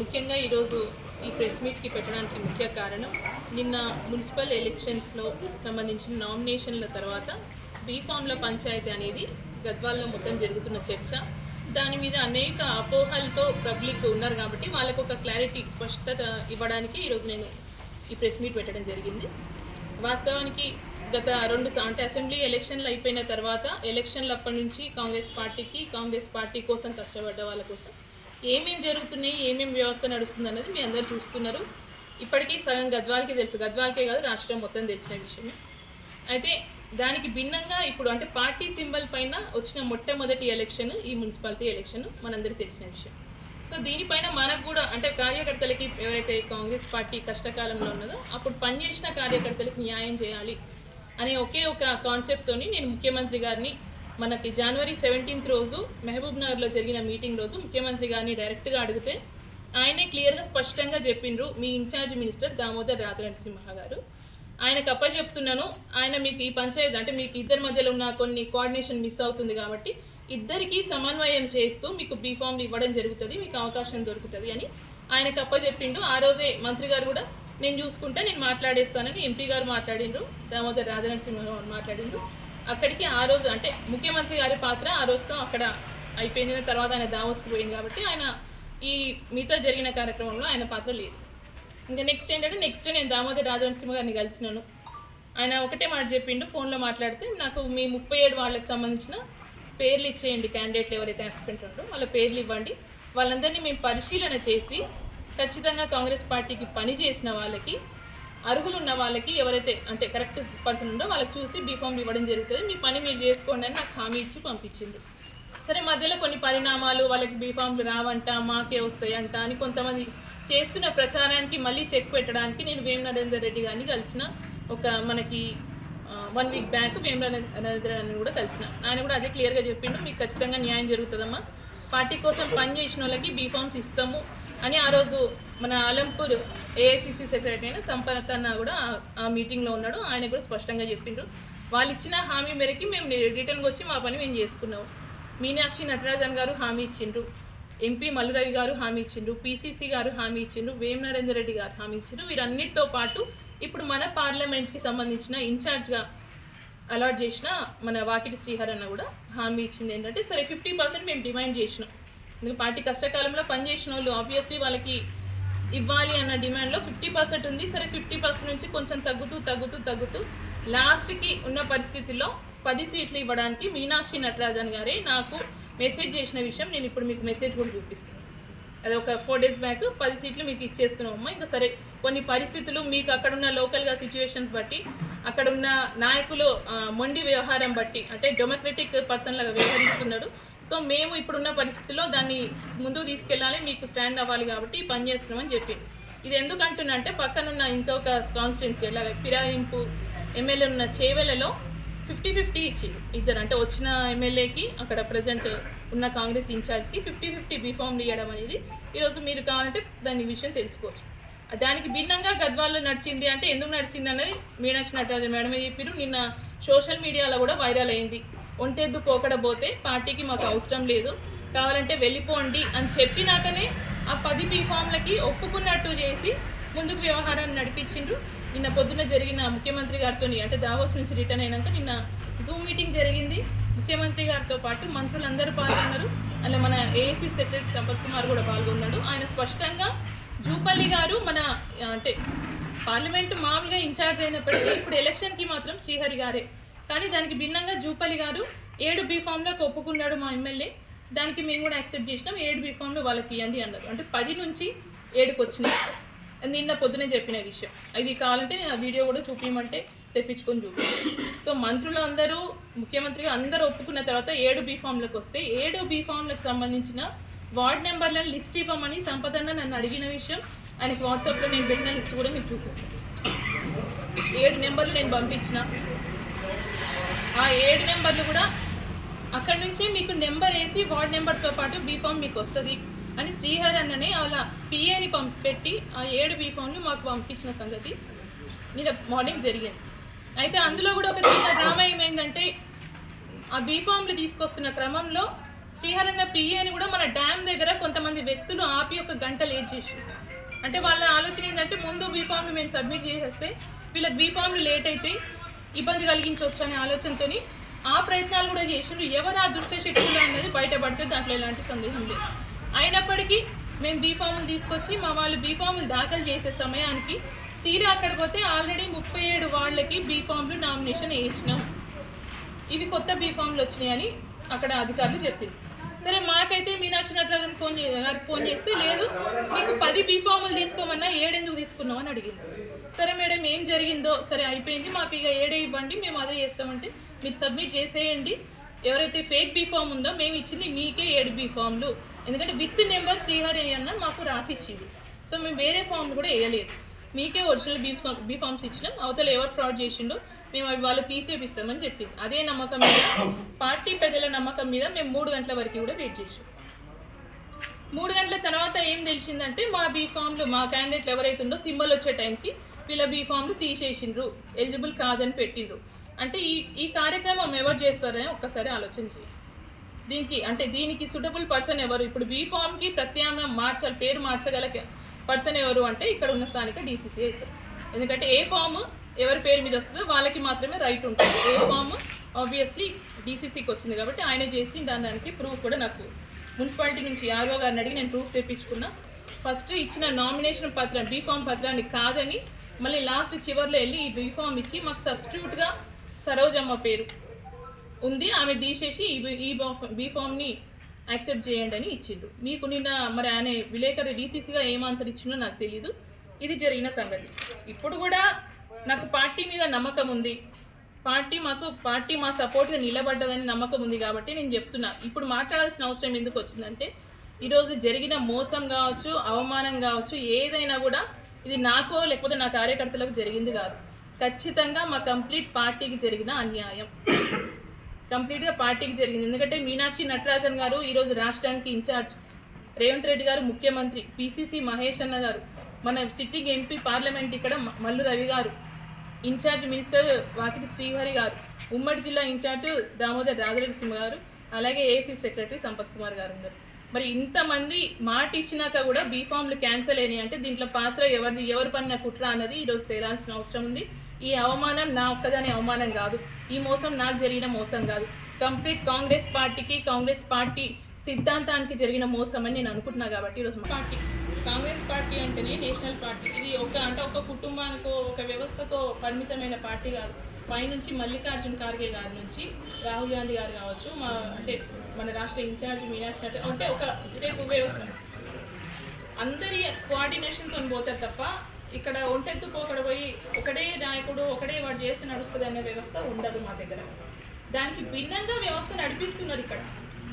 ముఖ్యంగా ఈరోజు ఈ ప్రెస్ మీట్కి పెట్టడానికి ముఖ్య కారణం నిన్న మున్సిపల్ ఎలక్షన్స్లో సంబంధించిన నామినేషన్ల తర్వాత బీఫామ్ల పంచాయతీ అనేది గద్వాల్లో మొత్తం జరుగుతున్న చర్చ. దాని మీద అనేక అపోహలతో పబ్లిక్ ఉన్నారు కాబట్టి వాళ్ళకు ఒక క్లారిటీ స్పష్టత ఇవ్వడానికి ఈరోజు నేను ఈ ప్రెస్ మీట్ పెట్టడం జరిగింది. వాస్తవానికి గత రెండు అంటే అసెంబ్లీ ఎలక్షన్లు అయిపోయిన తర్వాత ఎలక్షన్లు అప్పటి నుంచి కాంగ్రెస్ పార్టీకి కాంగ్రెస్ పార్టీ కోసం కష్టపడ్డ వాళ్ళ కోసం ఏమేమి జరుగుతున్నాయి ఏమేమి వ్యవస్థ నడుస్తుంది అన్నది మీ అందరూ చూస్తున్నారు. ఇప్పటికీ సగం గద్వాలకే తెలుసు. గద్వాలకే కాదు రాష్ట్రం మొత్తం తెలిసిన విషయమే అయితే దానికి భిన్నంగా ఇప్పుడు అంటే పార్టీ సింబల్ పైన వచ్చిన మొట్టమొదటి ఎలక్షన్ ఈ మున్సిపాలిటీ ఎలక్షన్ మనందరికీ తెలిసిన విషయం. సో దీనిపైన మనకు కూడా అంటే కార్యకర్తలకి ఎవరైతే కాంగ్రెస్ పార్టీ కష్టకాలంలో ఉన్నదో అప్పుడు పనిచేసిన కార్యకర్తలకు న్యాయం చేయాలి అనే ఒకే ఒక కాన్సెప్ట్తోని నేను ముఖ్యమంత్రి గారిని మనకి జనవరి సెవెంటీన్త్ రోజు మహబూబ్ నగర్లో జరిగిన మీటింగ్ రోజు ముఖ్యమంత్రి గారిని డైరెక్ట్గా అడిగితే ఆయనే క్లియర్గా స్పష్టంగా చెప్పిండ్రు మీ ఇన్ఛార్జ్ మినిస్టర్ దామోదర్ రాజనరసింహ గారు. ఆయనకు అప్పచెప్తున్నాను ఆయన మీకు ఈ పంచాయతీ అంటే మీకు ఇద్దరి మధ్యలో ఉన్న కొన్ని కోఆర్డినేషన్ మిస్ అవుతుంది కాబట్టి ఇద్దరికీ సమన్వయం చేస్తూ మీకు బీఫామ్లు ఇవ్వడం జరుగుతుంది మీకు అవకాశం దొరుకుతుంది అని ఆయనకు అప్పచెప్పిండు. ఆ రోజే మంత్రి గారు కూడా నేను చూసుకుంటే నేను మాట్లాడేస్తానని ఎంపీ గారు మాట్లాడిండ్రు దామోదర్ రాజనరసింహ గారు మాట్లాడిండ్రు. అక్కడికి ఆ రోజు అంటే ముఖ్యమంత్రి గారి పాత్ర ఆ రోజుతో అక్కడ అయిపోయింది. తర్వాత ఆయన దావోస్కి పోయింది కాబట్టి ఆయన ఈ మిగతా జరిగిన కార్యక్రమంలో ఆయన పాత్ర లేదు. ఇంకా నెక్స్ట్ ఏంటంటే నెక్స్ట్ నేను దామోదర్ రాజవంశీమ గారిని కలిసినాను. ఆయన ఒకటే మాట చెప్పిండు ఫోన్లో మాట్లాడితే నాకు మీ ముప్పై ఏడు వాళ్ళకి సంబంధించిన పేర్లు ఇచ్చేయండి క్యాండిడేట్లు ఎవరైతే ఆస్పిరెంట్ ఉంటో వాళ్ళ పేర్లు ఇవ్వండి. వాళ్ళందరినీ మేము పరిశీలన చేసి ఖచ్చితంగా కాంగ్రెస్ పార్టీకి పని చేసిన వాళ్ళకి అరుగులు ఉన్న వాళ్ళకి ఎవరైతే అంటే కరెక్ట్ పర్సన్ ఉందో వాళ్ళకి చూసి బీఫామ్ ఇవ్వడం జరుగుతుంది. మీ పని మీరు చేసుకోండి అని నాకు హామీ ఇచ్చి పంపించింది. సరే మధ్యలో కొన్ని పరిణామాలు వాళ్ళకి బీఫామ్లు రావంట మాకే వస్తాయంట అని కొంతమంది చేస్తున్న ప్రచారానికి మళ్ళీ చెక్ పెట్టడానికి నేను వేమ నరేందర్ రెడ్డి గారిని కలిసిన ఒక మనకి one week back Vema Narender అని కూడా కలిసిన. ఆయన కూడా అదే క్లియర్గా చెప్పిండు మీకు ఖచ్చితంగా న్యాయం జరుగుతుందమ్మా. పార్టీ కోసం పని చేసిన వాళ్ళకి బీఫామ్స్ ఇస్తాము అని ఆ రోజు మన అలంపూర్ ఏఐసిసి సెక్రటరీ అయిన సంపన్నత్ అన్న కూడా ఆ- మీటింగ్లో ఉన్నాడు. ఆయన కూడా స్పష్టంగా చెప్పిండ్రు. వాళ్ళు ఇచ్చిన హామీ మేరకి మేము రిటర్న్కి వచ్చి మా పని మేము చేసుకున్నాము. మీనాక్షి నటరాజన్ గారు హామీ ఇచ్చిండ్రు. ఎంపీ మల్లురవి గారు హామీ ఇచ్చిండ్రు. పీసీసీ గారు హామీ ఇచ్చిండ్రు. వేమ నరేందర్ రెడ్డి గారు హామీ ఇచ్చిండ్రు. వీరన్నిటితో పాటు ఇప్పుడు మన పార్లమెంట్కి సంబంధించిన ఇన్ఛార్జ్గా అలాట్ చేసిన మన వాకిటి శ్రీహర్ అన్న కూడా హామీ ఇచ్చింది. ఏంటంటే సరే ఫిఫ్టీ పర్సెంట్ మేము డిమాండ్ చేసినాం. ఎందుకంటే పార్టీ కష్టకాలంలో పనిచేసిన వాళ్ళు ఆబ్వియస్లీ వాళ్ళకి ఇవ్వాలి అన్న డిమాండ్లో ఫిఫ్టీ పర్సెంట్ ఉంది. సరే ఫిఫ్టీ పర్సెంట్ నుంచి కొంచెం తగ్గుతూ తగ్గుతూ తగ్గుతూ లాస్ట్కి ఉన్న పరిస్థితిలో పది సీట్లు ఇవ్వడానికి మీనాక్షి నటరాజన్ గారే నాకు మెసేజ్ చేసిన విషయం. నేను ఇప్పుడు మీకు మెసేజ్ కూడా చూపిస్తాను. అది ఒక ఫోర్ డేస్ బ్యాక్ పది సీట్లు మీకు ఇచ్చేస్తున్నాం అమ్మ. ఇంకా సరే కొన్ని పరిస్థితులు మీకు అక్కడ ఉన్న లోకల్గా సిచ్యువేషన్ బట్టి అక్కడ ఉన్న నాయకులు మొండి వ్యవహారం బట్టి అంటే డెమోక్రటిక్ పర్సన్ లాగా వ్యవహరిస్తున్నాడు. సో మేము ఇప్పుడున్న పరిస్థితుల్లో దాన్ని ముందుకు తీసుకెళ్ళాలి మీకు స్టాండ్ అవ్వాలి కాబట్టి పనిచేస్తున్నామని పని చేస్తున్నామని చెప్పింది. ఇది ఎందుకు పక్కనున్న ఇంకొక కాన్స్టిట్యున్సీ ఎలాగ ఫిరాయింపు ఎమ్మెల్యే ఉన్న చేవెలలో ఫిఫ్టీ ఫిఫ్టీ ఇచ్చింది. ఇద్దరు అంటే వచ్చిన ఎమ్మెల్యేకి అక్కడ ప్రజెంట్ ఉన్న కాంగ్రెస్ ఇన్ఛార్జ్కి ఫిఫ్టీ ఫిఫ్టీ బీఫామ్లు ఇవ్వడం అనేది ఈరోజు మీరు కావాలంటే దాని విషయం తెలుసుకోవచ్చు. దానికి భిన్నంగా గద్వాల్లో నడిచింది అంటే ఎందుకు నడిచింది అనేది మీనాక్షి నటరాజన్ మేడమే చెప్పారు నిన్న సోషల్ మీడియాలో కూడా వైరల్ అయింది. ఒంటెద్దు పోకడబోతే పార్టీకి మాకు అవసరం లేదు. కావాలంటే వెళ్ళిపోండి అని చెప్పినాకనే ఆ పది బీఫామ్లకి ఒప్పుకున్నట్టు చేసి ముందుకు వ్యవహారాన్ని నడిపించిండ్రు. నిన్న పొద్దున జరిగిన ముఖ్యమంత్రి గారితో అంటే దావోస్ నుంచి రిటర్న్ అయినాక నిన్న జూమ్ మీటింగ్ జరిగింది. ముఖ్యమంత్రి గారితో పాటు మంత్రులందరూ పాల్గొన్నారు. అలా మన ఏసీ సెక్రటరీ సంపత్ కుమార్ కూడా పాల్గొన్నాడు. ఆయన స్పష్టంగా జూపల్లి గారు మన అంటే పార్లమెంట్ మామూలుగా ఇన్ఛార్జ్ అయినప్పటికీ ఇప్పుడు ఎలక్షన్కి మాత్రం శ్రీహరి గారే. కానీ దానికి భిన్నంగా జూపల్లి గారు ఏడు బీఫామ్లకు ఒప్పుకున్నాడు మా ఎమ్మెల్యే. దానికి మేము కూడా యాక్సెప్ట్ చేసినాం. ఏడు బీఫామ్లు వాళ్ళకి ఇవ్వండి అన్నారు. అంటే పది నుంచి ఏడుకి వచ్చినాయి. నిన్న పొద్దునే చెప్పిన విషయం. ఇది కావాలంటే నేను ఆ వీడియో కూడా చూపించమంటే తెప్పించుకొని చూపి సో మంత్రులు అందరూ ముఖ్యమంత్రి అందరూ ఒప్పుకున్న తర్వాత ఏడు బీఫామ్లకు వస్తే ఏడు బీఫామ్లకు సంబంధించిన వార్డ్ నెంబర్లను లిస్ట్ ఇవ్వమని సంపదన్న నన్ను అడిగిన విషయం. ఆయనకి వాట్సాప్లో నేను పెట్టిన లిస్ట్ కూడా మీకు చూపిస్తాను. ఏడు నెంబర్లు నేను పంపించిన. ఆ ఏడు నెంబర్లు కూడా అక్కడ నుంచి మీకు నెంబర్ వేసి వార్డ్ నెంబర్తో పాటు బీఫామ్ మీకు వస్తుంది అని శ్రీహర్ అన్ననే అలా పిఏని పంపి పెట్టి ఆ ఏడు బీఫామ్లు మాకు పంపించిన సంగతి. నిన్న మార్నింగ్ జరిగింది. అయితే అందులో కూడా ఒక చిన్న డ్రామా ఏమైందంటే ఆ బీఫామ్లు తీసుకొస్తున్న క్రమంలో శ్రీహరణ పిఏని కూడా మన డ్యామ్ దగ్గర కొంతమంది వ్యక్తులు ఆపి ఒక గంట లేట్ చేసి అంటే వాళ్ళ ఆలోచన ఏంటంటే ముందు బీఫామ్లు మేము సబ్మిట్ చేసేస్తే వీళ్ళకి బీఫామ్లు లేట్ అవుతాయి ఇబ్బంది కలిగించవచ్చు అనే ఆలోచనతోని ఆ ప్రయత్నాలు కూడా చేసిండ్రు. ఎవరు ఆ దుష్ట శక్తులు అనేది బయటపడితే దాంట్లో ఎలాంటి సందేహం లేదు. అయినప్పటికీ మేము బీఫాములు తీసుకొచ్చి మా వాళ్ళు బీఫాములు దాఖలు చేసే సమయానికి తీరా అక్కడ పోతే ఆల్రెడీ ముప్పై ఏడు వాళ్ళకి బీఫామ్లు నామినేషన్ వేసినాం. ఇవి కొత్త బీఫామ్లు వచ్చినాయని అక్కడ అధికారులు చెప్పింది సరే మాకైతే మీనాక్షి నటరాజన్ ఫోన్ గారికి ఫోన్ చేస్తే లేదు మీకు పది బీఫాములు తీసుకోమన్నా ఏడెందుకు తీసుకున్నామని అని అడిగింది సరే మేడం ఏం జరిగిందో? సరే అయిపోయింది. మాకు ఇక ఏడే ఇవ్వండి మేము అదే చేస్తామంటే మీరు సబ్మిట్ చేసేయండి. ఎవరైతే ఫేక్ బీ ఫామ్ ఉందో మేము ఇచ్చింది మీకే ఏడు బీ ఫామ్లు. ఎందుకంటే విత్ నెంబర్ శ్రీహరి అన్న మాకు రాసి ఇచ్చింది సో మేము వేరే ఫామ్ కూడా వేయలేదు. మీకే original B form B forms ఇచ్చినాం. అవతల ఎవరు ఫ్రాడ్ చేసిండో మేము అవి వాళ్ళు తీసేపిస్తామని చెప్పింది. అదే నమ్మకం మీద పార్టీ పెద్దల నమ్మకం మీద మేము మూడు గంటల వరకు కూడా వెయిట్ చేసాం మూడు గంటల తర్వాత ఏం తెలిసిందంటే మా బీ ఫామ్లు మా క్యాండిడేట్లు ఎవరైతే ఉందో సింబల్ వచ్చే టైంకి వీళ్ళ బీఫామ్లు తీసేసిండ్రు. ఎలిజిబుల్ కాదని పెట్టిండ్రు. అంటే ఈ ఈ కార్యక్రమం ఎవరు చేస్తారని ఒక్కసారి ఆలోచన దీనికి అంటే దీనికి సూటబుల్ పర్సన్ ఎవరు? ఇప్పుడు బీఫామ్కి ప్రత్యామ్నాయం మార్చాలి పేరు మార్చగల పర్సన్ ఎవరు అంటే ఇక్కడ ఉన్న స్థానిక డీసీసీ అవుతారు ఎందుకంటే ఏ ఫామ్ ఎవరి పేరు మీద వస్తుందో వాళ్ళకి మాత్రమే రైట్ ఉంటుంది. ఏ ఫామ్ ఆబ్వియస్లీ డీసీసీకి వచ్చింది కాబట్టి ఆయన చేసి దాని దానికి ప్రూఫ్ కూడా నాకు మున్సిపాలిటీ నుంచి ఆర్ఓ గారిని అడిగి నేను ప్రూఫ్ తెప్పించుకున్నా. ఫస్ట్ ఇచ్చిన నామినేషన్ పత్రం బీఫామ్ పత్రాన్ని కాదని మళ్ళీ లాస్ట్ చివర్లో వెళ్ళి ఈ బీఫామ్ ఇచ్చి మాకు సబ్స్టిట్యూట్గా సరోజమ్మ పేరు ఉంది. ఆమె తీసేసి ఈ బీ- ఈ యాక్సెప్ట్ చేయండి అని ఇచ్చిండు మీకు నిన్న మరి ఆయన విలేకరి డీసీసీగా ఏం ఆన్సర్ ఇచ్చినో నాకు తెలియదు ఇది జరిగిన సంగతి. ఇప్పుడు కూడా నాకు పార్టీ మీద నమ్మకం ఉంది. పార్టీ మాకు పార్టీ మా సపోర్ట్గా నిలబడ్డదని నమ్మకం ఉంది కాబట్టి నేను చెప్తున్నా. ఇప్పుడు మాట్లాడాల్సిన అవసరం ఎందుకు వచ్చిందంటే ఈరోజు జరిగిన మోసం కావచ్చు అవమానం కావచ్చు ఏదైనా కూడా ఇది నాకో లేకపోతే నా కార్యకర్తలకు జరిగింది కాదు. ఖచ్చితంగా మా కంప్లీట్ పార్టీకి జరిగిన అన్యాయం. కంప్లీట్గా పార్టీకి జరిగింది. ఎందుకంటే మీనాక్షి నటరాజన్ గారు ఈరోజు రాష్ట్రానికి ఇన్ఛార్జ్. రేవంత్ రెడ్డి గారు ముఖ్యమంత్రి. పిసిసి మహేష్ అన్న గారు. మన సిట్టింగ్ ఎంపీ పార్లమెంట్ ఇక్కడ మల్లు రవి గారు. ఇన్ఛార్జ్ మినిస్టర్ వాకిటి శ్రీహరి గారు. ఉమ్మడి జిల్లా ఇన్ఛార్జ్ దామోదర్ రాజరెడ్డి సింహ గారు. అలాగే ఏసీ సెక్రటరీ సంపత్ కుమార్ గారు ఉన్నారు. మరి ఇంతమంది మాట ఇచ్చినాక కూడా బీఫామ్లు క్యాన్సిల్ అయినాయి. అంటే దీంట్లో పాత్ర ఎవరిది ఎవరు పన్న కుట్ర అన్నది ఈరోజు తేలాల్సిన అవసరం ఉంది. ఈ అవమానం నా ఒక్కదాని అవమానం కాదు. ఈ మోసం నాకు జరిగిన మోసం కాదు. కంప్లీట్ కాంగ్రెస్ పార్టీకి కాంగ్రెస్ పార్టీ సిద్ధాంతానికి జరిగిన మోసం అని నేను అనుకుంటున్నా కాబట్టి ఈరోజు పార్టీ కాంగ్రెస్ పార్టీ అంటేనే నేషనల్ పార్టీ. ఇది ఒక అంటే ఒక కుటుంబానికో ఒక వ్యవస్థకో పరిమితమైన పార్టీ కాదు. పైనుంచి మల్లికార్జున్ ఖార్గే గారి నుంచి రాహుల్ గాంధీ గారు కావచ్చు మా అంటే మన రాష్ట్ర ఇన్ఛార్జ్ మీనాక్షి నట- అంటే ఒక స్టెప్ వ్యవస్థ అందరి కోఆర్డినేషన్తో పోతారు తప్ప ఇక్కడ ఒంటెత్తు పోకడ పోయి ఒకడే నాయకుడు ఒకడే వాడు చేస్తే నడుస్తుంది అనే వ్యవస్థ ఉండదు మా దగ్గర. దానికి భిన్నంగా వ్యవస్థ నడిపిస్తున్నారు ఇక్కడ.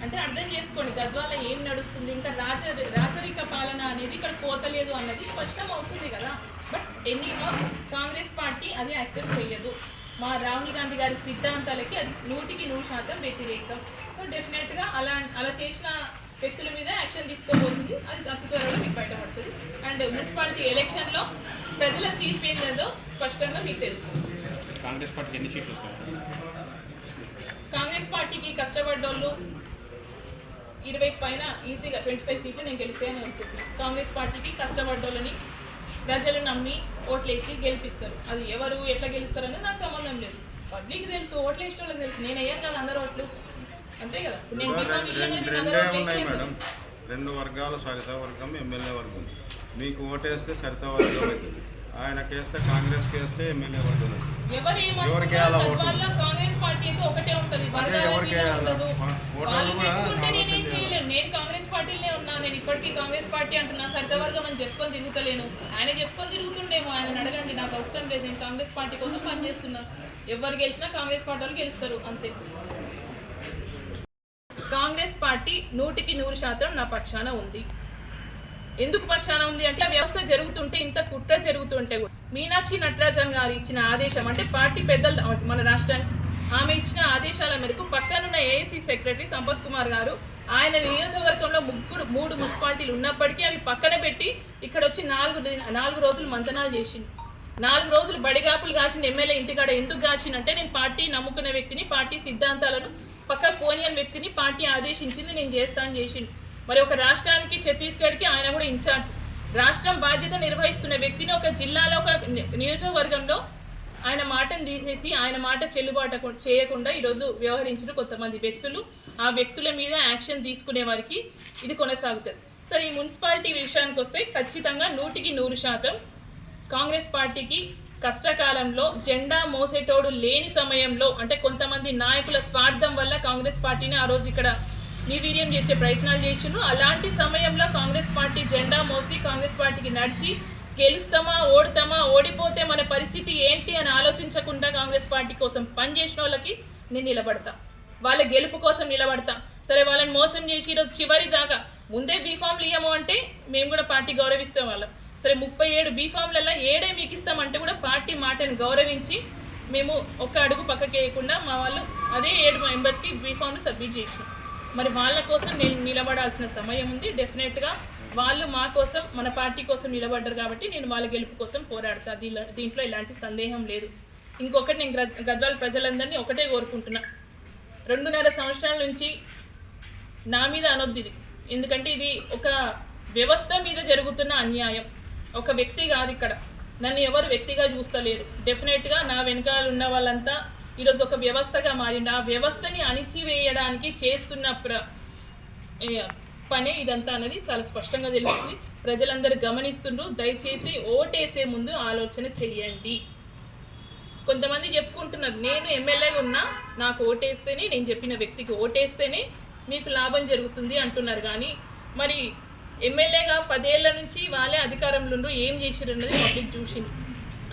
అంటే అర్థం చేసుకోండి గద్వాల ఏం నడుస్తుంది ఇంకా రాజ రాచరిక పాలన అనేది ఇక్కడ పోతలేదు అన్నది స్పష్టం అవుతుంది కదా. బట్ ఎనీహో కాంగ్రెస్ పార్టీ అది యాక్సెప్ట్ చేయదు మా రాహుల్ గాంధీ గారి సిద్ధాంతాలకి అది నూటికి నూరు శాతం వ్యతిరేకం. సో డెఫినెట్గా అలా అలా చేసిన వ్యక్తుల మీద యాక్షన్ తీసుకోబోతుంది. అది అతి త్వరలో మీకు బయటపడుతుంది. అండ్ మున్సిపాలిటీ ఎలక్షన్లో ప్రజల తీర్పు ఏంటో స్పష్టంగా మీకు తెలుస్తుంది కాంగ్రెస్ పార్టీకి ఎన్ని సీట్లు కాంగ్రెస్ పార్టీకి కష్టపడ్డోళ్ళు ఇరవై పైన ఈజీగా ట్వంటీ ఫైవ్ సీట్లు నేను గెలుస్తాయని అనుకుంటున్నాను కాంగ్రెస్ పార్టీకి కష్టపడ్డోళ్ళని ప్రజలు నమ్మి ఓట్లేసి గెలిపిస్తారు. అది ఎవరు ఎట్లా గెలుస్తారు అనేది నాకు సంబంధం లేదు. పబ్లిక్ తెలుసు ఓట్లు వేసిన వాళ్ళకి తెలుసు. నేను అయ్యాను కదా అందరు ఓట్లు. అంతే కదా. నేను రెండు వర్గాలు సరిత వర్గం ఎమ్మెల్యే వర్గం. మీకు ఓటేస్తే సరిత వర్గం అవుతుంది. ఆయనకి వేస్తే కాంగ్రెస్కి వేస్తే ఎమ్మెల్యే వర్గం ఎవరికి కాంగ్రెస్ పార్టీ అయితే ఒకటే ఉంటది. ఎవరికి ఓటర్లు కూడా నేను కాంగ్రెస్ పార్టీలోనే ఉన్నా నేను ఇప్పటికీ కాంగ్రెస్ పార్టీ అంటున్నా సర్గవర్గం అని చెప్పుకొని తిరుగుతలేను. ఆయన చెప్పుకొని తిరుగుతుండేమో ఆయన అడగండి నాకు అవసరం లేదు నేను కాంగ్రెస్ పార్టీ కోసం పనిచేస్తున్నా. ఎవరు గెలిచినా కాంగ్రెస్ పార్టీ వాళ్ళు గెలుస్తారు అంతే. కాంగ్రెస్ పార్టీ నూటికి నూరు శాతం నా పక్షాన ఉంది. ఎందుకు పక్షాన ఉంది అంటే ఆ వ్యవస్థ జరుగుతుంటే ఇంత కుట్ర జరుగుతుంటే కూడా. మీనాక్షి నటరాజన్ గారు ఇచ్చిన ఆదేశం అంటే పార్టీ పెద్దలు మన రాష్ట్రానికి ఆమె ఇచ్చిన ఆదేశాల మేరకు పక్కనున్న ఏఐసీ సెక్రటరీ సంపత్ కుమార్ గారు ఆయన నియోజకవర్గంలో ముగ్గురు మూడు మున్సిపాలిటీలు ఉన్నప్పటికీ అవి పక్కన పెట్టి ఇక్కడ వచ్చి నాలుగు నాలుగు రోజులు మంతనాలు చేసింది నాలుగు రోజులు బడిగాపులు కాసిన ఎమ్మెల్యే ఇంటికాడ ఎందుకు కాసినంటే నేను పార్టీ నమ్ముకున్న వ్యక్తిని పార్టీ సిద్ధాంతాలను పక్క పోనియన్ వ్యక్తిని పార్టీ ఆదేశించింది నేను చేస్తాను చేసిండు. మరి ఒక రాష్ట్రానికి ఛత్తీస్గఢ్కి ఆయన కూడా ఇన్ఛార్జ్. రాష్ట్రం బాధ్యత నిర్వహిస్తున్న వ్యక్తిని ఒక జిల్లాలో ఒక ని- నియోజకవర్గంలో ఆయన మాటను తీసేసి ఆయన మాట చెల్లుబాటు చేయకుండా ఈరోజు వ్యవహరించిన కొంతమంది వ్యక్తులు. ఆ వ్యక్తుల మీద యాక్షన్ తీసుకునే వారికి ఇది కొనసాగుతుంది. సరే ఈ మున్సిపాలిటీ విషయానికి వస్తే ఖచ్చితంగా నూటికి నూరు శాతం కాంగ్రెస్ పార్టీకి కష్టకాలంలో జెండా మోసేటోడు లేని సమయంలో అంటే కొంతమంది నాయకుల స్వార్థం వల్ల కాంగ్రెస్ పార్టీని ఆ రోజు ఇక్కడ నిర్వీర్యం చేసే ప్రయత్నాలు చేసిండ్రు. అలాంటి సమయంలో కాంగ్రెస్ పార్టీ జెండా మోసి కాంగ్రెస్ పార్టీకి నడిచి గెలుస్తామా ఓడతామా ఓడిపోతే మన పరిస్థితి ఏంటి అని ఆలోచించకుండా కాంగ్రెస్ పార్టీ కోసం పనిచేసిన వాళ్ళకి నేను నిలబడతాను వాళ్ళ గెలుపు కోసం నిలబడతాం. సరే వాళ్ళని మోసం చేసి ఈరోజు చివరి దాకా ముందే బీఫామ్లు ఇయ్యము అంటే మేము కూడా పార్టీ గౌరవిస్తాం వాళ్ళం. సరే ముప్పై ఏడు బీఫామ్లలో ఏడే మీకు ఇస్తామంటే కూడా పార్టీ మాటను గౌరవించి మేము ఒక్క అడుగు పక్కకి వేయకుండా మా వాళ్ళు అదే ఏడు మెంబర్స్కి బీఫామ్లు సబ్మిట్ చేసినాం. మరి వాళ్ళ కోసం నేను నిలబడాల్సిన సమయం ఉంది. డెఫినెట్గా వాళ్ళు మా కోసం మన పార్టీ కోసం నిలబడ్డారు కాబట్టి నేను వాళ్ళ గెలుపు కోసం పోరాడతా. దీంట్లో ఎలాంటి సందేహం లేదు. ఇంకొకటి నేను గద్- గద్వాల ప్రజలందరినీ ఒకటే కోరుకుంటున్నా. రెండున్నర సంవత్సరాల నుంచి నా మీద అనొద్దు ఇది. ఎందుకంటే ఇది ఒక వ్యవస్థ మీద జరుగుతున్న అన్యాయం. ఒక వ్యక్తి కాదు ఇక్కడ. నన్ను ఎవరు వ్యక్తిగా చూస్తలేరు. డెఫినెట్గా నా వెనకాల ఉన్న వాళ్ళంతా ఈరోజు ఒక వ్యవస్థగా మారింది. ఆ వ్యవస్థని అణిచివేయడానికి చేస్తున్న ప్ర పనే ఇదంతా అనేది చాలా స్పష్టంగా తెలుస్తుంది. ప్రజలందరూ గమనిస్తుండ్రు. దయచేసి ఓటేసే ముందు ఆలోచన చెయ్యండి కొంతమంది చెప్పుకుంటున్నారు నేను ఎమ్మెల్యేగా ఉన్నా నాకు ఓటేస్తేనే నేను చెప్పిన వ్యక్తికి ఓటేస్తేనే మీకు లాభం జరుగుతుంది అంటున్నారు. కానీ మరి ఎమ్మెల్యేగా పదేళ్ళ నుంచి వాళ్ళే అధికారంలో ఉండ్రు ఏం చేసిర్రు అన్నది పబ్లిక్ చూసింది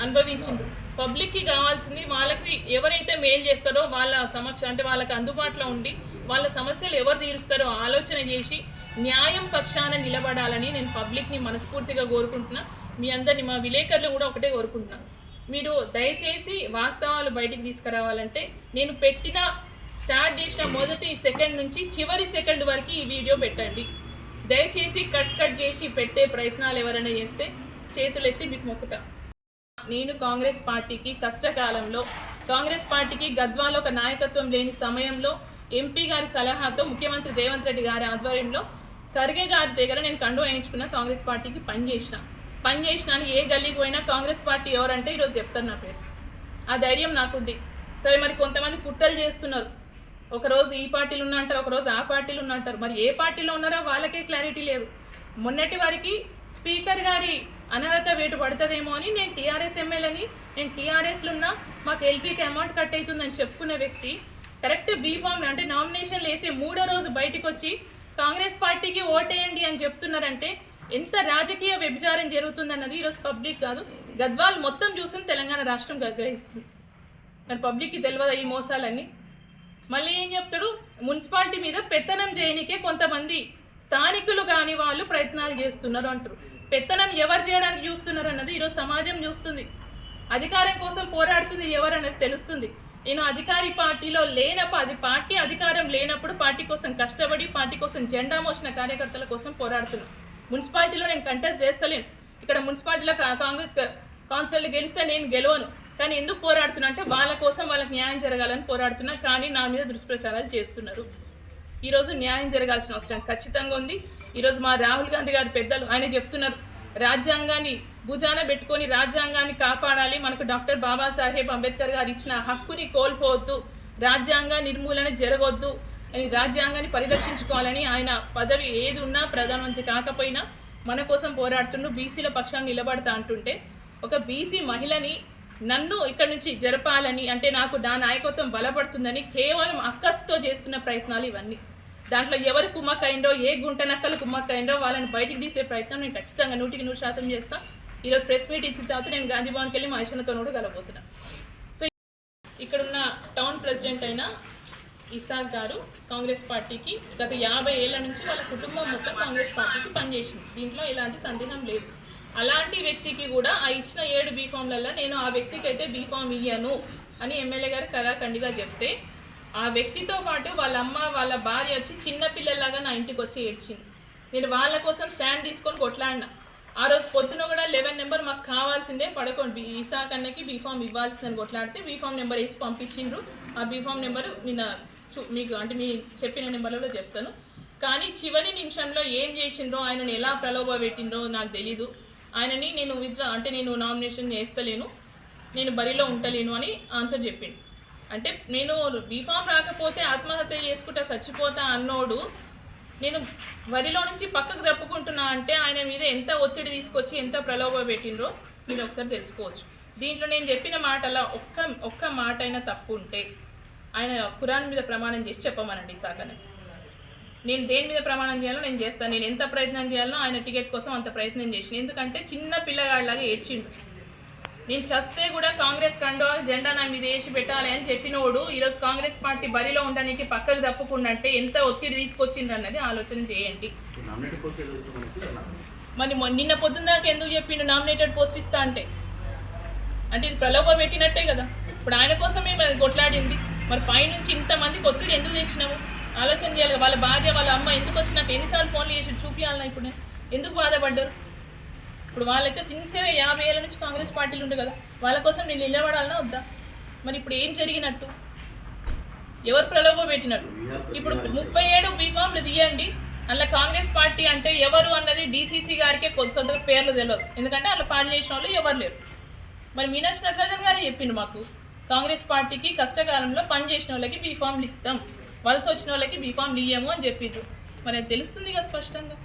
అనుభవించిండ్రు. పబ్లిక్కి కావాల్సింది వాళ్ళకి ఎవరైతే మేలు చేస్తారో వాళ్ళ సమక్ష అంటే వాళ్ళకి అందుబాటులో ఉండి వాళ్ళ సమస్యలు ఎవరు తీరుస్తారో ఆలోచన చేసి న్యాయం పక్షాన నిలబడాలని నేను పబ్లిక్ని మనస్ఫూర్తిగా కోరుకుంటున్నా. మీ అందరిని మా విలేకరులు కూడా ఒకటే కోరుకుంటున్నాను మీరు దయచేసి వాస్తవాలు బయటికి తీసుకురావాలంటే నేను పెట్టిన స్టార్ట్ చేసిన మొదటి సెకండ్ నుంచి చివరి సెకండ్ వరకు ఈ వీడియో పెట్టండి. దయచేసి కట్ కట్ చేసి పెట్టే ప్రయత్నాలు ఎవరైనా చేస్తే చేతులెత్తి మీకు మొక్కుతా. నేను కాంగ్రెస్ పార్టీకి కష్టకాలంలో కాంగ్రెస్ పార్టీకి గద్వాలో ఒక నాయకత్వం లేని సమయంలో ఎంపీ గారి సలహాతో ముఖ్యమంత్రి రేవంత్ రెడ్డి గారి ఆధ్వర్యంలో ఖర్గే గారి దగ్గర నేను కండు వేయించుకున్న కాంగ్రెస్ పార్టీకి పనిచేసిన. పని చేసినాను ఏ గల్లీకి పోయినా కాంగ్రెస్ పార్టీ ఎవరంటే ఈరోజు చెప్తారు నా పేరు. ఆ ధైర్యం నాకుంది. సరే మరి కొంతమంది కుట్రలు చేస్తున్నారు. ఒకరోజు ఈ పార్టీలు ఉన్నా అంటారు ఒకరోజు ఆ పార్టీలు ఉన్నా అంటారు. మరి ఏ పార్టీలో ఉన్నారో వాళ్ళకే క్లారిటీ లేదు. మొన్నటి వారికి స్పీకర్ గారి అనర్హత వేటు పడుతుందేమో అని నేను టీఆర్ఎస్ ఎమ్మెల్యేని నేను టీఆర్ఎస్లో ఉన్నా మాకు ఎల్పీకి అమౌంట్ కట్ అవుతుందని చెప్పుకున్న వ్యక్తి కరెక్ట్ బీఫామ్ అంటే నామినేషన్లు వేసే మూడో రోజు బయటకు వచ్చి కాంగ్రెస్ పార్టీకి ఓటేయండి అని చెప్తున్నారంటే ఎంత రాజకీయ వ్యభిచారం జరుగుతుందన్నది ఈరోజు పబ్లిక్ కాదు. గద్వాల్ మొత్తం చూస్తుంది తెలంగాణ రాష్ట్రం గ్రహిస్తుంది మరి పబ్లిక్కి తెలియదు ఈ మోసాలన్నీ? మళ్ళీ ఏం చెప్తాడు? మున్సిపాలిటీ మీద పెత్తనం చేయనికే కొంతమంది స్థానికులు కాని వాళ్ళు ప్రయత్నాలు చేస్తున్నారు అంటారు. పెత్తనం ఎవరు చేయడానికి చూస్తున్నారు అన్నది ఈరోజు సమాజం చూస్తుంది. అధికారం కోసం పోరాడుతుంది ఎవరు అనేది తెలుస్తుంది. నేను అధికారి పార్టీలో లేనప్పుడు అది పార్టీ అధికారం లేనప్పుడు పార్టీ కోసం కష్టపడి పార్టీ కోసం జెండా మోసిన కార్యకర్తల కోసం పోరాడుతున్నాను మున్సిపాలిటీలో నేను కంటెస్ట్ చేస్తలేను. ఇక్కడ మున్సిపాలిటీలో కా- కాంగ్రెస్ కౌన్సిలర్లు గెలిస్తే నేను గెలవను. కానీ ఎందుకు పోరాడుతున్నా అంటే వాళ్ళ కోసం వాళ్ళకి న్యాయం జరగాలని పోరాడుతున్నా. కానీ నా మీద దుష్ప్రచారాలు చేస్తున్నారు. ఈరోజు న్యాయం జరగాల్సిన అవసరం ఖచ్చితంగా ఉంది. ఈరోజు మా రాహుల్ గాంధీ గారి పెద్దలు ఆయన చెప్తున్నారు రాజ్యాంగాన్ని భుజాన పెట్టుకొని రాజ్యాంగాన్ని కాపాడాలి. మనకు డాక్టర్ బాబాసాహెబ్ అంబేద్కర్ గారు ఇచ్చిన హక్కుని కోల్పోవద్దు. రాజ్యాంగ నిర్మూలన జరగొద్దు. రాజ్యాంగాన్ని పరిరక్షించుకోవాలని ఆయన పదవి ఏది ఉన్నా ప్రధానమంత్రి కాకపోయినా మన కోసం పోరాడుతుండు బీసీల పక్షాన్ని నిలబడతా అంటుంటే ఒక బీసీ మహిళని నన్ను ఇక్కడ నుంచి జరపాలని అంటే నాకు నా నాయకత్వం బలపడుతుందని కేవలం అక్కస్తో చేస్తున్న ప్రయత్నాలు ఇవన్నీ. దాంట్లో ఎవరు కుమ్మక్కైందో ఏ గుంట నక్కలు కుమ్మక్కైందో వాళ్ళని బయటికి తీసే ప్రయత్నం నేను ఖచ్చితంగా నూటికి నూరు శాతం చేస్తాను ఈరోజు ప్రెస్ మీట్ ఇచ్చిన తర్వాత నేను గాంధీ భవన్కి వెళ్ళి మా ఐషన్తో కూడా కలబోతున్నా సో ఇక్కడున్న టౌన్ ప్రెసిడెంట్ అయినా ఇసాక్ గారు కాంగ్రెస్ పార్టీకి గత యాభై ఏళ్ళ నుంచి వాళ్ళ కుటుంబం మొత్తం కాంగ్రెస్ పార్టీకి పనిచేసింది. దీంట్లో ఎలాంటి సందేహం లేదు. అలాంటి వ్యక్తికి కూడా ఆ ఇచ్చిన ఏడు బీఫామ్లలో నేను ఆ వ్యక్తికి అయితే బీఫామ్ ఇయ్యను అని ఎమ్మెల్యే గారు కరాఖండిగా చెప్తే ఆ వ్యక్తితో పాటు వాళ్ళ అమ్మ వాళ్ళ భార్య వచ్చి చిన్న పిల్లలాగా నా ఇంటికి వచ్చి ఏడ్చింది. నేను వాళ్ళ కోసం స్టాండ్ తీసుకొని కొట్లాడినా. ఆ రోజు పొద్దున కూడా లెవెన్ నెంబర్ మాకు కావాల్సిందే పడకోండి. ఇసాక్ అన్నకి బీఫామ్ ఇవ్వాల్సిందని కొట్లాడితే బీఫామ్ నెంబర్ వేసి పంపించిండ్రు. ఆ బీఫామ్ నెంబరు నిన్న చూ మీకు అంటే మీ చెప్పిన నెంబర్లలో చెప్తాను. కానీ చివరి నిమిషంలో ఏం చేసిండ్రో ఆయనని ఎలా ప్రలోభ పెట్టిండ్రో నాకు తెలీదు. ఆయనని నేను విత్డ్రా అంటే నేను నామినేషన్ చేస్తలేను నేను బరిలో ఉంటలేను అని ఆన్సర్ చెప్పిండు. అంటే నేను బీఫామ్ రాకపోతే ఆత్మహత్య చేసుకుంటా చచ్చిపోతా అన్నోడు నేను వరిలో నుంచి పక్కకు తప్పుకుంటున్నా అంటే ఆయన మీద ఎంత ఒత్తిడి తీసుకొచ్చి ఎంత ప్రలోభ పెట్టిండ్రో మీరు ఒకసారి తెలుసుకోవచ్చు. దీంట్లో నేను చెప్పిన మాటల ఒక్క ఒక్క మాట అయినా తప్పు ఉంటే ఆయన ఖురాన్ మీద ప్రమాణం చేసి చెప్పమనండి సాకనే నేను దేని మీద ప్రమాణం చేయాలో నేను చేస్తాను. నేను ఎంత ప్రయత్నం చేయాలో ఆయన టికెట్ కోసం అంత ప్రయత్నం చేసిన ఎందుకంటే చిన్న పిల్లగాడిలాగా ఏడ్చిండు. నేను చస్తే కూడా కాంగ్రెస్ కండో జెండా నా మీద వేసి పెట్టాలి అని చెప్పినోడు ఈరోజు కాంగ్రెస్ పార్టీ బరిలో ఉండడానికి పక్కకు తప్పకుండా ఎంత ఒత్తిడి తీసుకొచ్చిండ్రు అన్నది ఆలోచన చేయండి. మరి నిన్న పొద్దున్న దాకా ఎందుకు చెప్పిండు నామినేటెడ్ పోస్ట్ ఇస్తా అంటే? అంటే ఇది ప్రలోభ పెట్టినట్టే కదా. ఇప్పుడు ఆయన కోసమే మరి కొట్లాడింది. మరి పైనుంచి ఇంతమందికి ఒత్తిడి ఎందుకు తెచ్చినాము ఆలోచన చేయాలి. వాళ్ళ భార్య వాళ్ళ అమ్మ ఎందుకు వచ్చి నాకు ఎన్నిసార్లు ఫోన్లు చేసి చూపించాలన్నా ఇప్పుడు? ఎందుకు బాధపడ్డారు? ఇప్పుడు వాళ్ళైతే సిన్సియర్గా యాభై ఏళ్ళ నుంచి కాంగ్రెస్ పార్టీలు ఉండే కదా వాళ్ళ కోసం నేను నిలబడాలన్నా వద్దా? మరి ఇప్పుడు ఏం జరిగినట్టు? ఎవరు ప్రలోభ పెట్టినట్టు ఇప్పుడు ముప్పై ఏడు బీఫామ్లు తీయండి. అందులో కాంగ్రెస్ పార్టీ అంటే ఎవరు అన్నది డీసీసీ గారికే కొంత పేర్లు తెలియదు ఎందుకంటే అలా పాలన చేసిన వాళ్ళు ఎవరు లేరు. మరి మీనాక్షి నటరాజన్ గారే చెప్పిండు మాకు. కాంగ్రెస్ పార్టీకి కష్టకాలంలో పనిచేసిన వాళ్ళకి బీఫామ్లు ఇస్తాం. వలస వచ్చిన వాళ్ళకి బీఫామ్లు ఇయ్యము అని చెప్పిండ్రు మరి అది తెలుస్తుంది కదా స్పష్టంగా.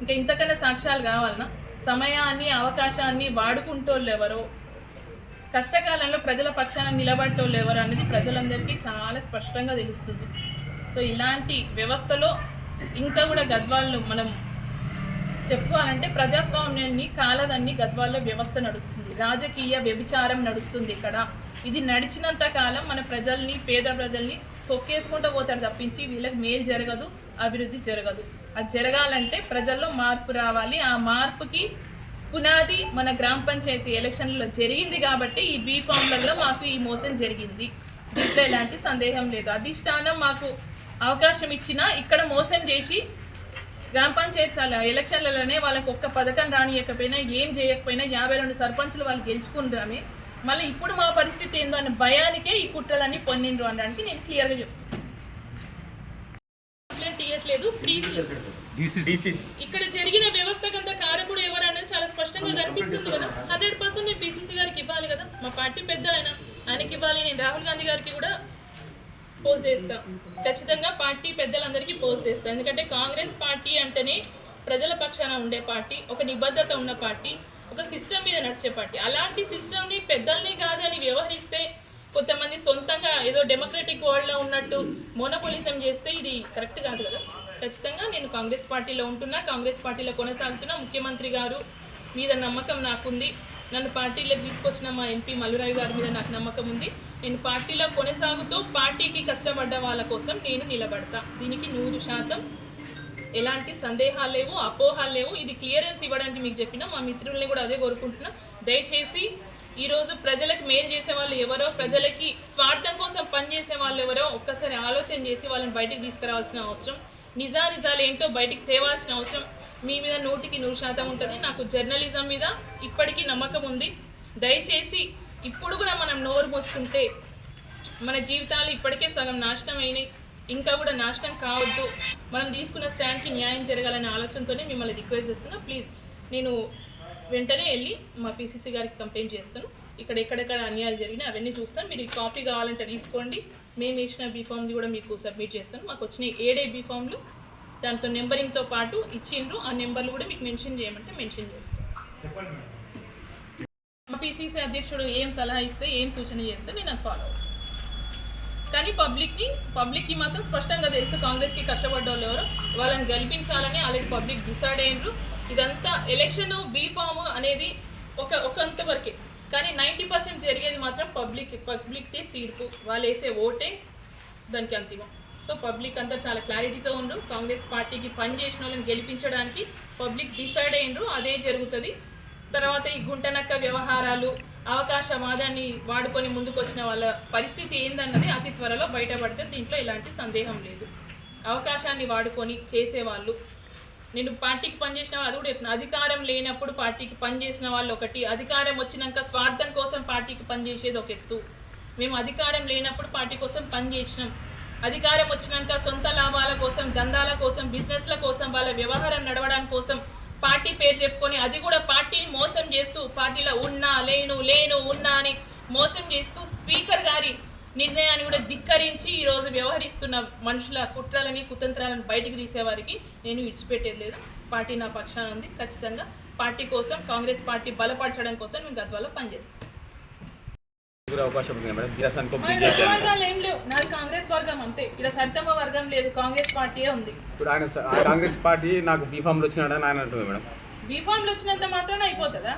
ఇంకా ఇంతకన్నా సాక్ష్యాలు కావాలన్నా సమయాన్ని అవకాశాన్ని వాడుకుంటోళ్ళు ఎవరో కష్టకాలంలో ప్రజల పక్షాన నిలబట్టోళ్ళు ఎవరు అనేది ప్రజలందరికీ చాలా స్పష్టంగా తెలుస్తుంది. సో ఇలాంటి వ్యవస్థలో ఇంకా కూడా గద్వాళ్ళు మనం చెప్పుకోవాలంటే ప్రజాస్వామ్యాన్ని కాలదన్ని గద్వాల్లో వ్యవస్థ నడుస్తుంది. రాజకీయ వ్యభిచారం నడుస్తుంది ఇక్కడ. ఇది నడిచినంత కాలం మన ప్రజల్ని పేద ప్రజల్ని తొక్కేసుకుంటూ పోతారు తప్పించి వీళ్ళకి మేలు జరగదు అభివృద్ధి జరగదు. అది జరగాలంటే ప్రజల్లో మార్పు రావాలి. ఆ మార్పుకి పునాది మన గ్రామ పంచాయతీ ఎలక్షన్లలో జరిగింది కాబట్టి ఈ బీ ఫామ్లలో మాకు ఈ మోసం జరిగింది. దీంట్లో ఎలాంటి సందేహం లేదు. అధిష్టానం మాకు అవకాశం ఇచ్చినా ఇక్కడ మోసం చేసి గ్రామ పంచాయతీ ఎలక్షన్లలోనే వాళ్ళకి ఒక్క పథకం రానియకపోయినా ఏం చేయకపోయినా యాభై రెండు సర్పంచులు వాళ్ళు గెలుచుకుంటామే మళ్ళీ ఇప్పుడు మా పరిస్థితి ఏందో అనే భయానికే ఈ కుట్రలన్నీ పొందిండ్రు అనడానికి నేను క్లియర్గా చెప్తాను కంప్లైంట్ ఇవ్వట్లేదు ఇక్కడ జరిగిన వ్యవస్థకంత కారకుడు ఎవరు అనేది చాలా స్పష్టంగా కనిపిస్తుంది కదా. హండ్రెడ్ పర్సెంట్ నేను పీసీసీ గారికి ఇవ్వాలి కదా. మా పార్టీ పెద్ద ఆయన ఆయనకి ఇవ్వాలి. నేను రాహుల్ గాంధీ గారికి కూడా పోస్ట్ చేస్తాం. ఖచ్చితంగా పార్టీ పెద్దలందరికీ పోస్ట్ చేస్తాం. ఎందుకంటే కాంగ్రెస్ పార్టీ అంటేనే ప్రజల పక్షాన ఉండే పార్టీ ఒక నిబద్ధత ఉన్న పార్టీ ఒక సిస్టమ్ మీద నడిచే పార్టీ. అలాంటి సిస్టమ్ని పెద్దల్ని కాదని వ్యవహరిస్తే కొంతమంది సొంతంగా ఏదో డెమోక్రటిక్ వరల్డ్లో ఉన్నట్టు మోనోపోలిజం చేస్తే ఇది కరెక్ట్ కాదు కదా? ఖచ్చితంగా నేను కాంగ్రెస్ పార్టీలో ఉంటున్నా కాంగ్రెస్ పార్టీలో కొనసాగుతున్నా. ముఖ్యమంత్రి గారు మీద నమ్మకం నాకుంది. నన్ను పార్టీలోకి తీసుకొచ్చిన మా ఎంపీ మల్లురావు గారి మీద నాకు నమ్మకం ఉంది. నేను పార్టీలో కొనసాగుతూ పార్టీకి కష్టపడ్డ వాళ్ళ కోసం నేను నిలబడతా. దీనికి నూరు శాతం ఎలాంటి సందేహాలు లేవు అపోహాలు లేవు. ఇది క్లియరెన్స్ ఇవ్వడానికి మీకు చెప్పిన మా మిత్రుల్ని కూడా అదే కోరుకుంటున్నా. దయచేసి ఈరోజు ప్రజలకు మేలు చేసే వాళ్ళు ఎవరో ప్రజలకి స్వార్థం కోసం పనిచేసే వాళ్ళు ఎవరో ఒక్కసారి ఆలోచన చేసి వాళ్ళని బయటికి తీసుకురావాల్సిన అవసరం నిజా నిజాలు ఏంటో బయటికి తేవాల్సిన అవసరం మీ మీద నూటికి నూరు శాతం ఉంటుంది. నాకు జర్నలిజం మీద ఇప్పటికీ నమ్మకం ఉంది. దయచేసి ఇప్పుడు కూడా మనం నోరు మూసుకుంటే మన జీవితాలు ఇప్పటికే సగం నాశనం అయినాయి ఇంకా కూడా నాశనం కావద్దు. మనం తీసుకున్న స్టాండ్కి న్యాయం జరగాలనే ఆలోచనతోనే మిమ్మల్ని రిక్వెస్ట్ చేస్తున్నా. ప్లీజ్ నేను వెంటనే వెళ్ళి మా పీసీసీ గారికి కంప్లైంట్ చేస్తాను. ఇక్కడ ఎక్కడెక్కడ అన్యాయాలు జరిగినాయి అవన్నీ చూస్తాను. మీరు కాపీ కావాలంటే తీసుకోండి. మేము వేసిన బీఫామ్ది కూడా మీకు సబ్మిట్ చేస్తాను. మాకు వచ్చిన ఏడే బీఫామ్లు దాంతో నెంబరింగ్తో పాటు ఇచ్చిండ్రు. ఆ నెంబర్లు కూడా మీకు మెన్షన్ చేయమంటే మెన్షన్ చేస్తాను. పీసీసీ అధ్యక్షుడు ఏం సలహా ఇస్తే ఏం సూచన చేస్తే నేను అది ఫాలో కానీ పబ్లిక్ని పబ్లిక్కి మాత్రం స్పష్టంగా తెలుసు కాంగ్రెస్కి కష్టపడ్డ వాళ్ళు ఎవరు? వాళ్ళని గెలిపించాలని ఆల్రెడీ పబ్లిక్ డిసైడ్ అయ్యారు ఇదంతా ఎలక్షన్ బీఫామ్ అనేది ఒక ఒకంత వరకే. కానీ నైంటీ పర్సెంట్ జరిగేది మాత్రం పబ్లిక్ పబ్లిక్దే తీర్పు. వాళ్ళు వేసే ఓటే దానికి అంతిమం. సో పబ్లిక్ అంతా చాలా క్లారిటీతో ఉండు. కాంగ్రెస్ పార్టీకి పని చేసిన వాళ్ళని గెలిపించడానికి పబ్లిక్ డిసైడ్ అయినరు అదే జరుగుతుంది. తర్వాత ఈ గుంటనక్క వ్యవహారాలు అవకాశవాదాన్ని వాడుకొని ముందుకు వచ్చిన వాళ్ళ పరిస్థితి ఏందన్నది అతి త్వరలో బయటపడితే దీంట్లో ఎలాంటి సందేహం లేదు. అవకాశాన్ని వాడుకొని చేసేవాళ్ళు నేను పార్టీకి పనిచేసిన వాళ్ళు అది కూడా చెప్తున్నా. అధికారం లేనప్పుడు పార్టీకి పనిచేసిన వాళ్ళు ఒకటి అధికారం వచ్చినాక స్వార్థం కోసం పార్టీకి పనిచేసేది ఒక ఎత్తు. మేము అధికారం లేనప్పుడు పార్టీ కోసం పనిచేసినాం. అధికారం వచ్చినాక సొంత లాభాల కోసం దందాల కోసం బిజినెస్ల కోసం వాళ్ళ వ్యవహారం నడవడానికి కోసం పార్టీ పేరు చెప్పుకొని అది కూడా పార్టీని మోసం చేస్తూ పార్టీలో ఉన్నా లేను లేను ఉన్నా అని మోసం చేస్తూ స్పీకర్ గారి నిర్ణయాన్ని కూడా ధిక్కరించి ఈరోజు వ్యవహరిస్తున్న మనుషుల కుట్రలని కుతంత్రాలను బయటికి తీసేవారికి నేను విడిచిపెట్టేది లేదు. పార్టీ నా పక్షాన ఉంది. ఖచ్చితంగా పార్టీ కోసం కాంగ్రెస్ పార్టీ బలపరచడం కోసం మేము గద్వాలో పనిచేస్తాం అవకాశం ఉంది మేడం. వర్గాలు ఏం లేవు. నాది కాంగ్రెస్ వర్గం అంతే. ఇక్కడ సరితమ్మ వర్గం లేదు కాంగ్రెస్ పార్టీయే ఉంది. ఇప్పుడు ఆయన స- ఆ కాంగ్రెస్ పార్టీ నాకు బీఫామ్లో వచ్చినాడని ఆయన అంటుంది మేడం. బీఫామ్లు వచ్చినంత అయిపోతుందా?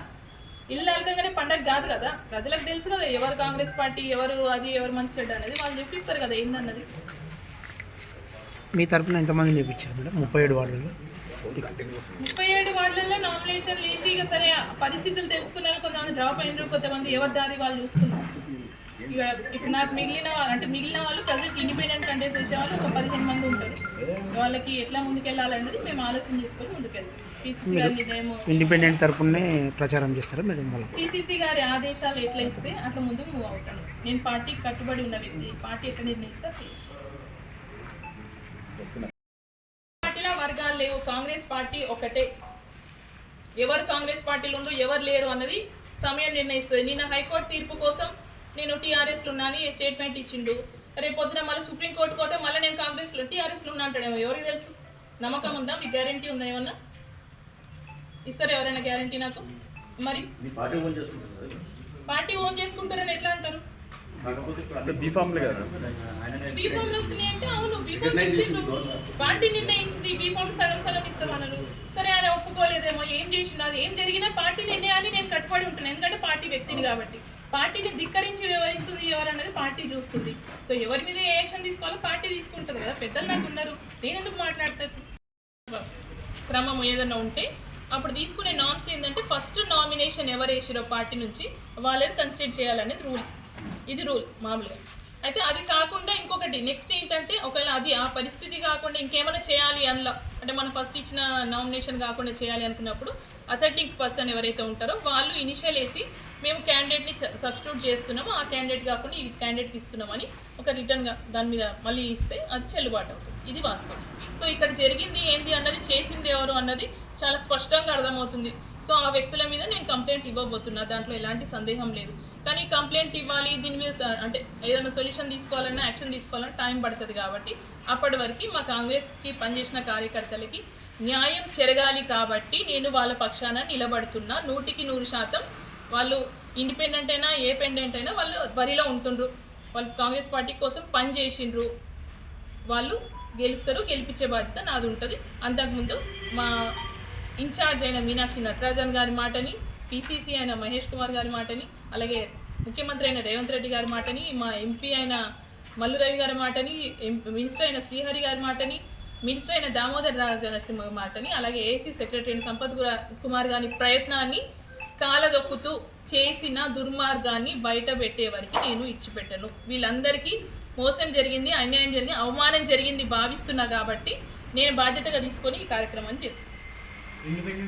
ఇల్లు అలకంగానే పండగ కాదు కదా. ప్రజలకు తెలుసు కదా ఎవరు కాంగ్రెస్ పార్టీ ఎవరు అది ఎవరు మంచి చెడ్డ అనేది. వాళ్ళు చూపిస్తారు కదా ఏందన్నది? మీ తరపున ఎంతమంది నేర్పించారు మేడం? ముప్పై ఏడు వార్డులలో. ముప్పై ఏడు వార్డులలో నామినేషన్ వేసి ఇక సరే పరిస్థితులు తెలుసుకున్నారు కొంతమంది డ్రాప్ అయినారు కొంతమంది ఎవరి దారి వాళ్ళు చూసుకున్నారు. ఇక ఇప్పుడు నాకు మిగిలిన అంటే మిగిలిన వాళ్ళు ప్రజెంట్ ఇండిపెండెంట్ కంటెస్ట్ చేసే వాళ్ళు ఒక పదిహేను మంది ఉంటారు. వాళ్ళకి ఎట్లా ముందుకెళ్ళాలనేది మేము ఆలోచన చేసుకొని ముందుకెళ్తాం. పీసీసీ గారి నిర్ణయం ఇండిపెండెంట్ తరపునే ప్రచారం చేస్తారా మీరు పీసీసీ గారి ఆదేశాలు ఎట్లా ఇస్తే అట్లా ముందుకు మూవ్ అవుతాను నేను పార్టీకి కట్టుబడి ఉన్న వ్యక్తి పార్టీ ఎట్లా నిర్ణయిస్తే అట్లా వర్గాలు లేవు కాంగ్రెస్ పార్టీ ఒకటే. ఎవరు కాంగ్రెస్ పార్టీలో ఉండు ఎవరు లేరు అన్నది సమయం నిర్ణయిస్తుంది. నిన్న హైకోర్టు తీర్పు కోసం నేను టీఆర్ఎస్లో ఉన్నాను స్టేట్మెంట్ ఇచ్చిండు. రేపు పొద్దున మళ్ళీ సుప్రీంకోర్టు పోతే మళ్ళీ నేను కాంగ్రెస్లో టీఆర్ఎస్లో ఉన్నా అంటాడేమో. ఎవరికి తెలుసు? నమ్మకం ఉందా? మీకు గ్యారంటీ ఉందా ఏమన్నా? ఇస్తారా ఎవరైనా గ్యారంటీ నాకు? మరి? పార్టీ ఓన్ చేసుకుంటారని ఎట్లా అంటారు? బీఫామ్ ఇచ్చిండ్రు. పార్టీ నిర్ణయించింది బీఫామ్ సగం సగం ఇస్తామన్నారు. సరే ఆయన ఒప్పుకోలేదేమో ఏం చేసిండు అది ఏం జరిగినా పార్టీ నిర్ణయాన్ని నేను కట్టుబడి ఉంటున్నాను ఎందుకంటే పార్టీ వ్యక్తిని కాబట్టి. పార్టీని ధిక్కరించి వ్యవహరిస్తుంది ఎవరన్నది పార్టీ చూస్తుంది. సో ఎవరి మీద ఏ యాక్షన్ తీసుకోవాలో పార్టీ తీసుకుంటుంది కదా. పెద్దలు నాకు ఉన్నారు నేను ఎందుకు మాట్లాడతాను క్రమం ఏదైనా ఉంటే అప్పుడు తీసుకునే నామ్స్ ఏంటంటే ఫస్ట్ నామినేషన్ ఎవరు వేసిరో పార్టీ నుంచి వాళ్ళని కన్సిడర్ చేయాలనేది రూల్ ఇది రూల్ మామూలుగా. అయితే అది కాకుండా ఇంకొకటి నెక్స్ట్ ఏంటంటే ఒకవేళ అది ఆ పరిస్థితి కాకుండా ఇంకేమైనా చేయాలి అందులో అంటే మనం ఫస్ట్ ఇచ్చిన నామినేషన్ కాకుండా చేయాలి అనుకున్నప్పుడు అథెంటిక్ పర్సన్ ఎవరైతే ఉంటారో వాళ్ళు ఇనిషియల్ వేసి మేము క్యాండిడేట్ని సబ్స్టిట్యూట్ చేస్తున్నాము ఆ క్యాండిడేట్ కాకుండా ఈ క్యాండిడేట్కి ఇస్తున్నామని ఒక రిటర్న్గా దాని మీద మళ్ళీ ఇస్తే అది చెల్లుబాటు అవుతుంది. ఇది వాస్తవం. సో ఇక్కడ జరిగింది ఏంటి అన్నది చేసింది ఎవరు అన్నది చాలా స్పష్టంగా అర్థమవుతుంది. సో ఆ వ్యక్తుల మీద నేను కంప్లైంట్ ఇవ్వబోతున్నా. దాంట్లో ఎలాంటి సందేహం లేదు. కానీ కంప్లైంట్ ఇవ్వాలి దీని మీద అంటే ఏదైనా సొల్యూషన్ తీసుకోవాలన్నా యాక్షన్ తీసుకోవాలన్నా టైం పడుతుంది కాబట్టి అప్పటి వరకు మా కాంగ్రెస్కి పనిచేసిన కార్యకర్తలకి న్యాయం జరగాలి కాబట్టి నేను వాళ్ళ పక్షాన నిలబడుతున్నా. నూటికి నూరు శాతం వాళ్ళు ఇండిపెండెంట్ అయినా ఏ పెండెంట్ అయినా వాళ్ళు బరిలో ఉంటుండ్రు. వాళ్ళు కాంగ్రెస్ పార్టీ కోసం పని చేసిండ్రు. వాళ్ళు గెలుస్తారు గెలిపించే బాధ్యత నాది ఉంటుంది. అంతకుముందు మా ఇన్ఛార్జ్ అయిన మీనాక్షి నటరాజన్ గారి మాటని పిసిసి అయిన మహేష్ కుమార్ గారి మాటని అలాగే ముఖ్యమంత్రి అయిన రేవంత్ రెడ్డి గారి మాటని మా ఎంపీ అయిన మల్లు రవి గారి మాటని మినిస్టర్ అయిన శ్రీహరి గారి మాటని మినిస్టర్ అయిన దామోదర్ రాజ నరసింహ మాటని అలాగే ఏసీ సెక్రటరీ అయిన సంపత్ కుమార్ గారి ప్రయత్నాన్ని కాలదొక్కుతూ చేసిన దుర్మార్గాన్ని బయట పెట్టే వరకు నేను ఇచ్చిపెట్టను. వీళ్ళందరికీ మోసం జరిగింది అన్యాయం జరిగింది అవమానం జరిగింది భావిస్తున్నా కాబట్టి నేను బాధ్యతగా తీసుకొని ఈ కార్యక్రమాన్ని చేస్తాను